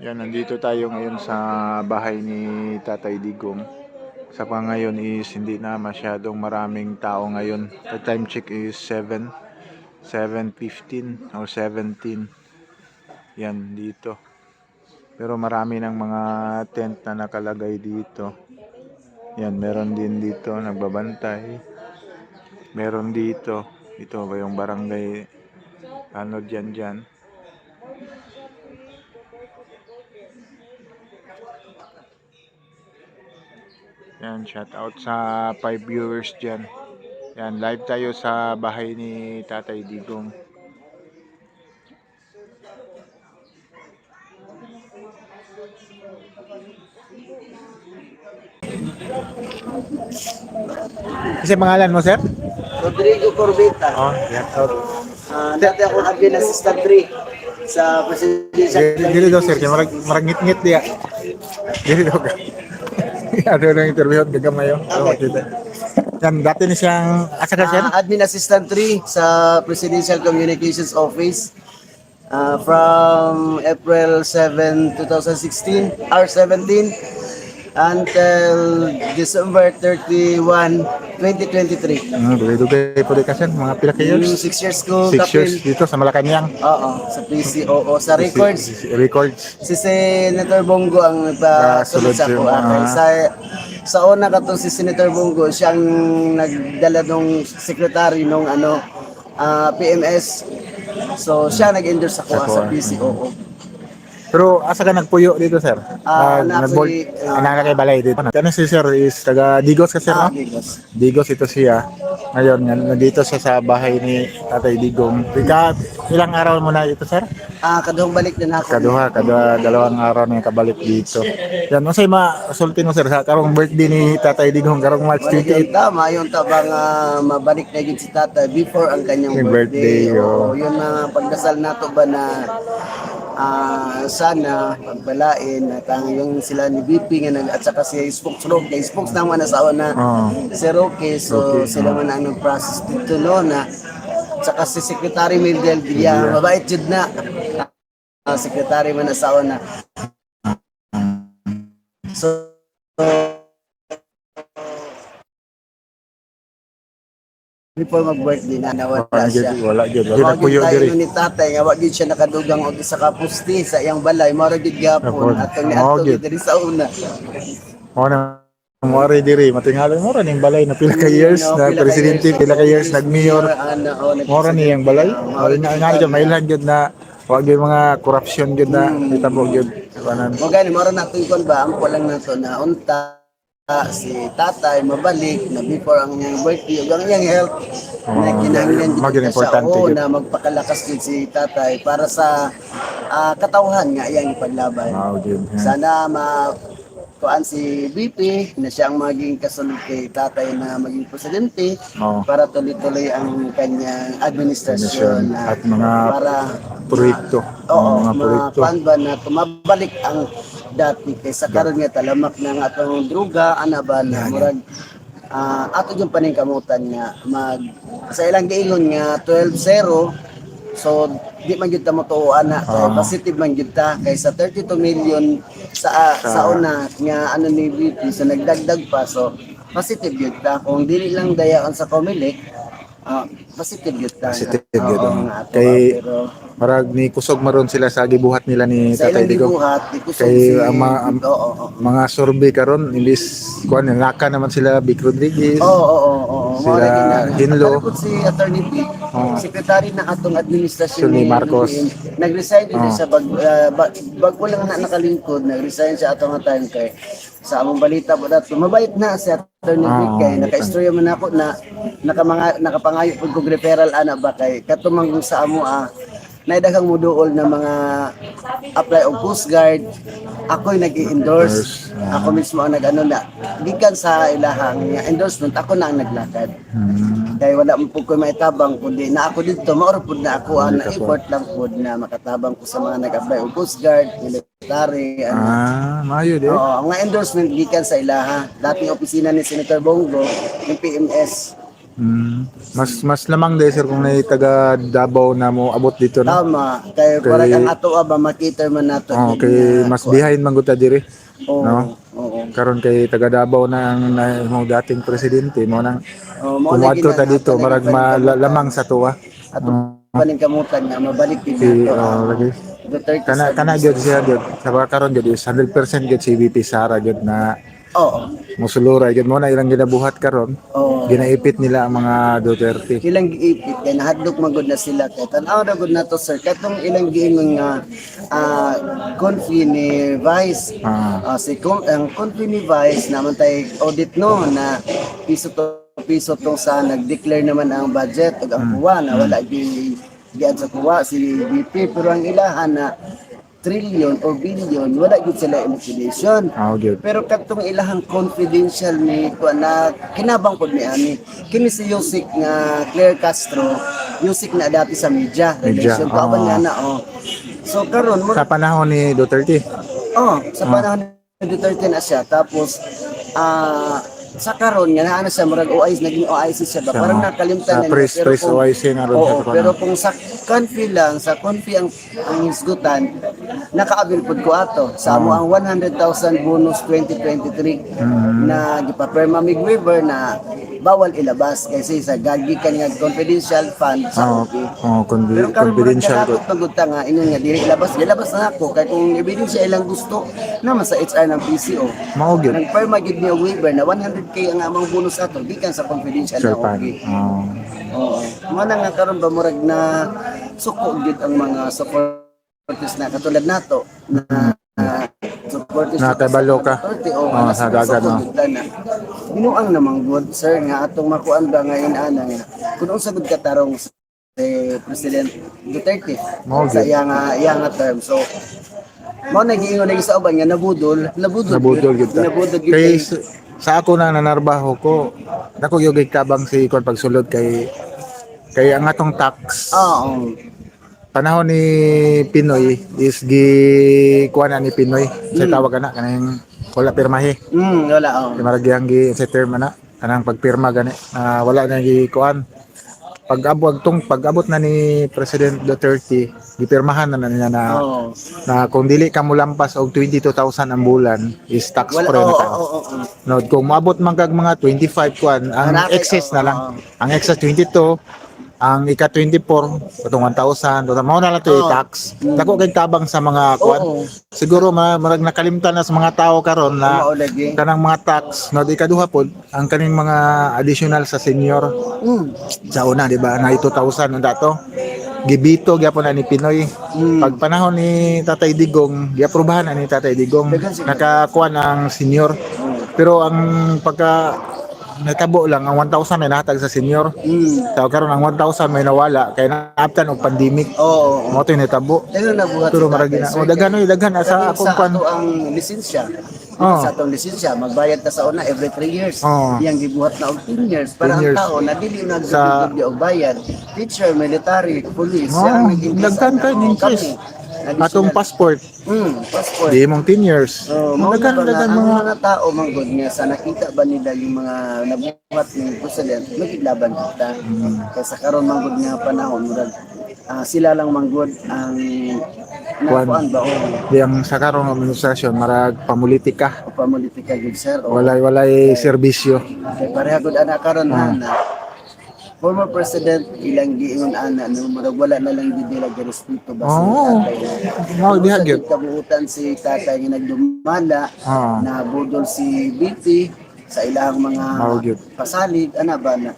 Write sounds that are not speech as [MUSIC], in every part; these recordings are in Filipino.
Yan, nandito tayo ngayon sa bahay ni Tatay Digong. Sa pa ngayon is hindi na masyadong maraming tao ngayon. The time check is 7, 7.15 or 17. Yan, dito. Pero marami ng mga tent na nakalagay dito. Yan, meron din dito, nagbabantay. Meron dito. Ito ba yung barangay, ano dyan dyan. Yan, shout out sa 5 viewers dyan. Yan, live tayo sa bahay ni Tatay Digong. Kasi pangalan mo, sir? Rodrigo Corbita. Oh, shout out. Ah, dati ako admin assistant 3 sa presidential. Dili daw, sir. Kaya marag, marag ngit-ngit diya. Dili daw [LAUGHS] ka. Ano nang interview at gagamayo. Okay. kita. Yan, dati ni siyang, asa ka, sir? Ah, admin assistant 3 sa Presidential Communications Office ah, from April 7, 2016, or 17 until December 31, 2023. Hmm, dugay-dugay po di ka, sir. Mga pila ka Yung years? 6 years ko Six kapil. years dito sa Malacanang. Oo, sa PCOO, sa records. Records. Si Senator Bongo ang nagpasulod Ah, sa ako. sa sa una katong si Senator Bongo, siyang nagdala nung secretary nung ano ah, PMS. So siya nag-endorse ako sa ah. PCOO. Pero asa ka nagpuyo dito, sir? Ah, Nag- naapoy, nag-board- ah, ah, nalagay balay dito. Kano si sir is taga Digos kasi, Ah, no? Digos. Digos ito siya. Ngayon, nandito siya sa bahay ni Tatay Digong. Ika, ilang araw mo na ito, sir? Ah, kadung balik din ako. Kaduha, kada dalawang araw na yung kabalik dito. Yan, masay ma-sulti mo, sir, sa karong birthday ni Tatay Digong, karong March Wala yung 28. tama, yung tabang ah, mabalik na yun si tata before ang kanyang birthday, birthday. oh. Oo, yun mga pagdasal nato ba na ah, sana pagbalain at ang yung sila ni BP nga nag at saka si Spokes Rock kay Spokes naman na sa una Oo. si Roque. So Roque, sila man ang nag-process dito no na at saka si Secretary Mildred Villa mabait jud na. Ah, secretary man na. Sa una so, before mag-birthday na nawala Wala siya gyud, wala gyud. Wala nagpuyo tayo diri. ni tatay nga wag gyud siya nakadugang og sa kapusti sa iyang balay mao ra gyud Apod. gyapon atong ni Mao ato gyud. diri sa una. Mo na Mori diri, matingalan mo rin yung balay na pila ka years na presidente, pila ka years mayor, nag-mayor. oh, nag- Mora niya yung balay. Mora nga nga dyan, may lang dyan na wag yung mga corruption dyan na kita mo dyan. Kanan. Mo gani mao ra ba ang lang nato na unta si tatay mabalik na before ang iyang birthday ug ang iyang health na Oh, kinahanglan importante oo, gyud. na magpakalakas gyud si tatay para sa ah, katawhan nga iyang ipaglaban. Wow, dyan. Sana ma kuan si BP na siya ang maging kasunod kay tatay na maging presidente Oo. para tuloy-tuloy ang kanyang administrasyon na At mga para proyekto. Oo, mga mga proyekto. ba na tumabalik ang dati kaysa karon nga talamak na nga atong druga ana ba na murag ah, ato yung paningkamutan nga mag sa ilang giingon nga 12-0 so di man gyud ta motuoan na kaya Ah. positive man gyud ta kaysa 32 million sa sa una nga ano ni BP so nagdagdag pa so positive gyud ta. Kung dili lang dayaan sa Comelec ah, positive gyud ta Positive Oo, gyud, oh. nga ato, Kay- pero Marag ni kusog maron sila sa gibuhat nila ni sa Tatay ilang Digong. gibuhat ikusog Kay si ang mga- ang- oo oo oo Mga survey karon imbis kuan naka naman sila Vic Rodriguez. oo oo oo Sila Gina- Hinlo. Kalikod si Attorney P Oo. secretary ng atong administrasyon ni Marcos. Nag-resign din Oo. siya bag uh, bag, bago lang na nakalingkod nag-resign siya atong time kay sa among balita po dato mabait na si Attorney P Oo, kay naka-istorya man ako na nakamanga nakapangayo pud kog referral ana ba kay katumang sa amo ah naidaghang muduol na mga apply og Coast Guard ako'y nag-endorse Endorse. ako mismo ang nag-ano na gikan sa ilahang endorsement ako na ang naglakad Hmm. kaya wala mo po ko maitabang kundi na ako dito maoro pud na ako ang po. na-effort lang pud na makatabang ko sa mga nag-apply og Coast Guard military ano Ah, mayo di. Oo, ang endorsement gikan sa ilaha. Dating opisina ni Senator Bongo, yung PMS. Mm. Mas mas lamang dahil sir kung na taga Davao na mo abot dito na. Tama. Kaya Kay- parang ang ato ba makita man nato. Oh, gid kay mas behind man gud ta diri. Oo. no? Oo. Karon kay taga Davao na ang mo dating presidente mo nang Oo, na kumadto ta dito marag malamang sa tuwa. ato paning kamutan nga mabalik din nato. oh, lagi. Duterte Kana kana gyud siya gyud. Sa karon gyud is 100% gyud si VP Sara gyud na Oo. musuluray gyud mo na ilang ginabuhat karon. Oo. Ginaipit nila ang mga Duterte. ilang giipit kay nahadlok magud na sila kay tan-aw ra gud nato sir katong ilang giingon nga ah confi ni Vice Ah. Ah, si Con ang confi ni Vice naman tay audit no na piso to piso tong sa nag-declare naman ang budget ug ang kuwa na wala gi giad sa kuwa si BP pero ang ilahan na trillion or billion wala gid sila liquidation Ah, gyud. pero katong ilahang confidential ni kuan na kinabang pod ni ani kini si Yusik nga Claire Castro Yusik na dati sa media Media, relation kauban ah. nga na oh so karon Sa panahon ni Duterte. oh sa panahon ni Duterte na siya tapos ah sa karon nga naa na siya murag OIC naging OIC siya ba? Parang nakalimutan na press- Pero press OIC nga ron oo, pero kung sa confi lang sa confi ang ang hisgutan nakaabil pod ko ato. Sa amo ang 100,000 bonus 2023 na gipaperma mig waiver na bawal ilabas kasi sa gagikan nga confidential fund sa Oh, OP. oh, confi- Pero karon confidential ko. pagod nga ingon nga dili ilabas, ilabas na ako kay kung ebidensya ilang gusto naman sa HR ng PCO. Mao gyud. Nagperma gid ni waiver na 100k ang among bonus ato gikan sa confidential Sir na. OP. Oh. Oo. Mana nga karon ba murag na suko gid ang mga supporters na katulad nato na na supporters Na tabalo ka. o Oh, sa dagat, no? Binuang namang good sir nga atong makuan ba ngayon ana nga kun unsa gud katarong si President Duterte Mao sa gyud. iyang nga nga term so mo nagiingon na sa uban nga nabudol nabudol Nabudol gyud nabudol gyud Kay sa- sa ako na nanarbaho ko, dako gyud kabang si kon pagsulod kay kay ang atong tax Oo. Panahon ni Pinoy is gi kuha na ni Pinoy sa tawag na kanang wala pirmahe Mm, wala oh. Di maragyang gi sa term na kanang pagpirma gani ah, wala na gi kuan pag abot tong pag abot na ni President Duterte gipirmahan na na niya na Oo. na kung dili ka mo lampas og 22,000 ang bulan is tax Wala free na ka. oo oo. No, kung maabot man kag mga 25 kuan, ang Manakay, excess na lang. oo. Ang excess 22, ang ika 24, katong 1,000, so mao na lang to Oo. i-tax. Dako kay tabang sa mga kuan. Oo. Siguro ma- marag nakalimtan na sa mga tao karon na kanang mga tax no di kaduha pod ang kaning mga additional sa senior Mm. sa una di ba na 2,000 ang dato gibito gyapon na ni Pinoy Mm. pag panahon ni Tatay Digong giaprobahan na ni Tatay Digong nakakuha ng senior pero ang pagka natabo lang ang 1,000 may nahatag sa senior Mm. so karon ang 1,000 may nawala kay naaptan og pandemic Oo. oo. mo to natabo Daghan na buhat. pero maragi na o daghan oy daghan sa akong ato ang lisensya. Oo. Sa atong lisensya, magbayad ta sa una every 3 years. Oo. Iyang gibuhat na og 10 years para 10 years. ang tao na dili na Sa- og bayad. Teacher, military, police, Oo, yang nag-increase daghan na- kayo oo, increase. Atong passport. Mm, passport. di mong 10 years. Oh, daghan na, ang mga mga tao manggod nga sa nakita ba nila yung mga nabuhat ni President magiglaban kita. Mm. kaya sa karon manggod nga panahon murag ah, sila lang manggod ang Kuan. nakuan ba o di ang sa karong administrasyon marag pamulitika. O pamulitika gud sir o walay walay serbisyo. kay pareha gud ana karon ha na former president ilang giingon ana no? Murag wala na lang gid nila respeto ba sa Oo. tatay Mao diha Sa gyud kabuutan si tatay nga nagdumala Oo. na budol si BP sa ilang mga gyud. pasalig ana ba na?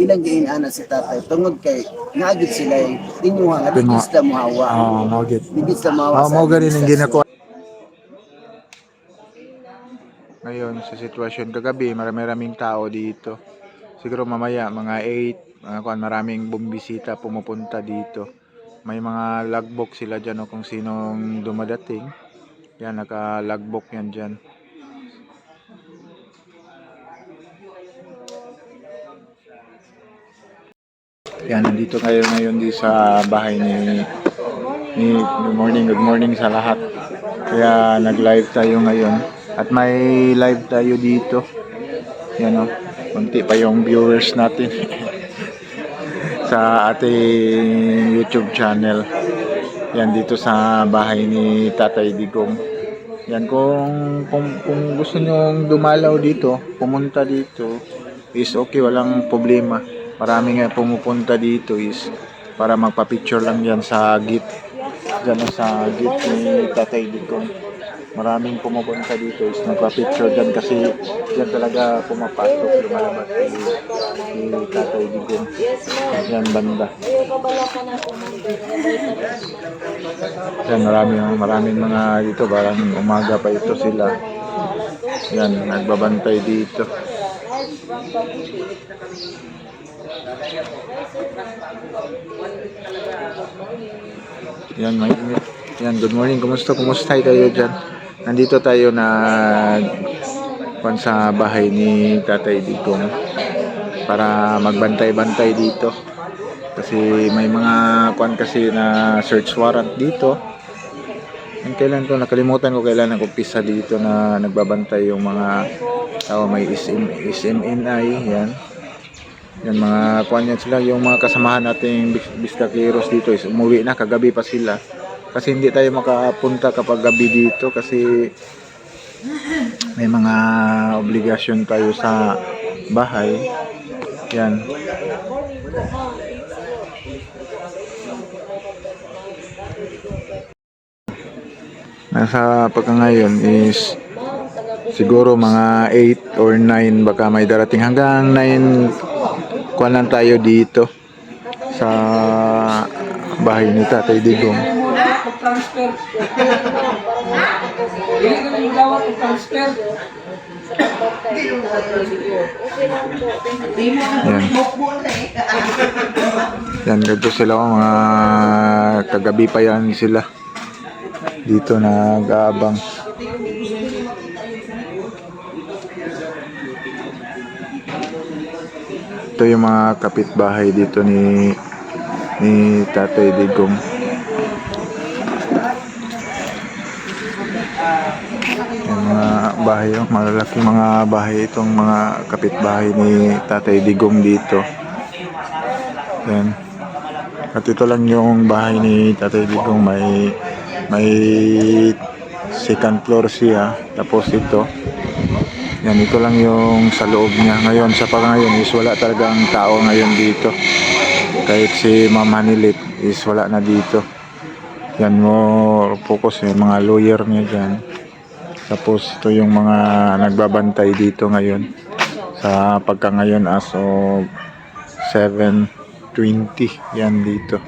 Ilang giin ana si tatay? Tungod kay naagid sila nga Tinuha. digis na muhawa. Oh mo gid digis na muhawa oh mo gani ning ginako ngayon sa sitwasyon kagabi marami-raming tao dito siguro mamaya mga 8 mga kuan maraming bumbisita pumupunta dito may mga logbook sila dyan o kung sinong dumadating yan naka logbook yan dyan Yan, nandito tayo ngayon di sa bahay ni, ni Good morning, good morning sa lahat. Kaya nag-live tayo ngayon. At may live tayo dito. Yan o. Kunti pa yung viewers natin [LAUGHS] sa ating YouTube channel. Yan dito sa bahay ni Tatay Digong. Yan kung kung, kung gusto nyo dumalaw dito, pumunta dito is okay, walang problema. Marami nga pumupunta dito is para magpa-picture lang yan sa gate. Diyan sa gate ni Tatay Digong. Maraming pumupunta dito is nagpa-picture dyan kasi yan talaga pumapasok lumalabas si, si Tatay Digong. Yan banda. Yan maraming maraming mga dito parang umaga pa ito sila. Yan nagbabantay dito. Yan, may Yan, good morning. Kumusta? Kumusta kayo dyan? Nandito tayo na kwan sa bahay ni Tatay Digong para magbantay-bantay dito. Kasi may mga kwan kasi na search warrant dito. Yung kailan to nakalimutan ko kailan nag-umpisa dito na nagbabantay yung mga tao may SM, SMNI yan. Yan mga kuan yan sila yung mga kasamahan nating bis- bistakeros dito is umuwi na kagabi pa sila. Kasi hindi tayo makapunta kapag gabi dito kasi may mga obligasyon tayo sa bahay. Yan. Nasa pagka ngayon is siguro mga 8 or 9 baka may darating hanggang 9 kuan lang tayo dito sa bahay ni Tatay Digong. Transfer Dili na yung lawat ng transfer. Yan. Yan, dito sila oh, mga kagabi pa yan sila. Dito nag-aabang. Ito yung mga kapitbahay dito ni ni Tatay Digong. Yung mga bahay, oh, malalaking mga bahay itong mga kapitbahay ni Tatay Digong dito. Yan. At ito lang yung bahay ni Tatay Digong. May may second floor siya. Tapos ito. Yan ito lang yung sa loob niya. Ngayon sa pag ngayon is wala talagang tao ngayon dito. Kahit si Ma'am Hanilit is wala na dito. Yan mo focus yung mga lawyer niya dyan tapos ito yung mga nagbabantay dito ngayon. Sa pagka ngayon as of 7.20 yan dito.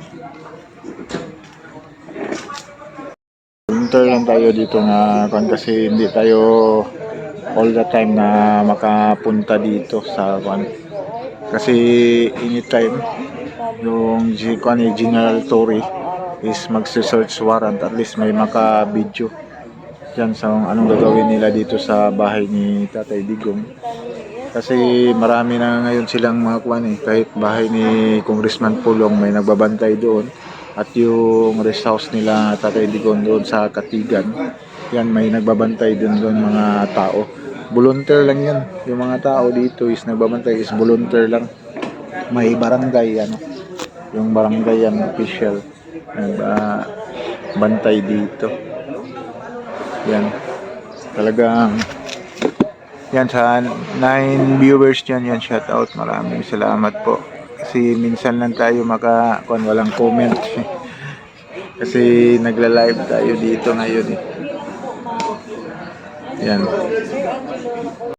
Winter lang tayo dito nga kasi hindi tayo all the time na makapunta dito sa kwan. Kasi anytime yung kwan General Tory is magse-search warrant at least may maka-video yan sa anong gagawin nila dito sa bahay ni Tatay Digong. Kasi marami na ngayon silang mga kwan eh. Kahit bahay ni Congressman Pulong may nagbabantay doon. At yung rest house nila Tatay Digong doon sa Katigan. Yan may nagbabantay din doon mga tao. Volunteer lang yan. Yung mga tao dito is nagbabantay is volunteer lang. May barangay ano. Yung barangay yan official. Nagbantay dito. Yan. Talagang yan sa 9 viewers dyan yan shout out. Maraming salamat po. Kasi minsan lang tayo maka kung walang comment. [LAUGHS] Kasi nagla-live tayo dito ngayon eh. Yan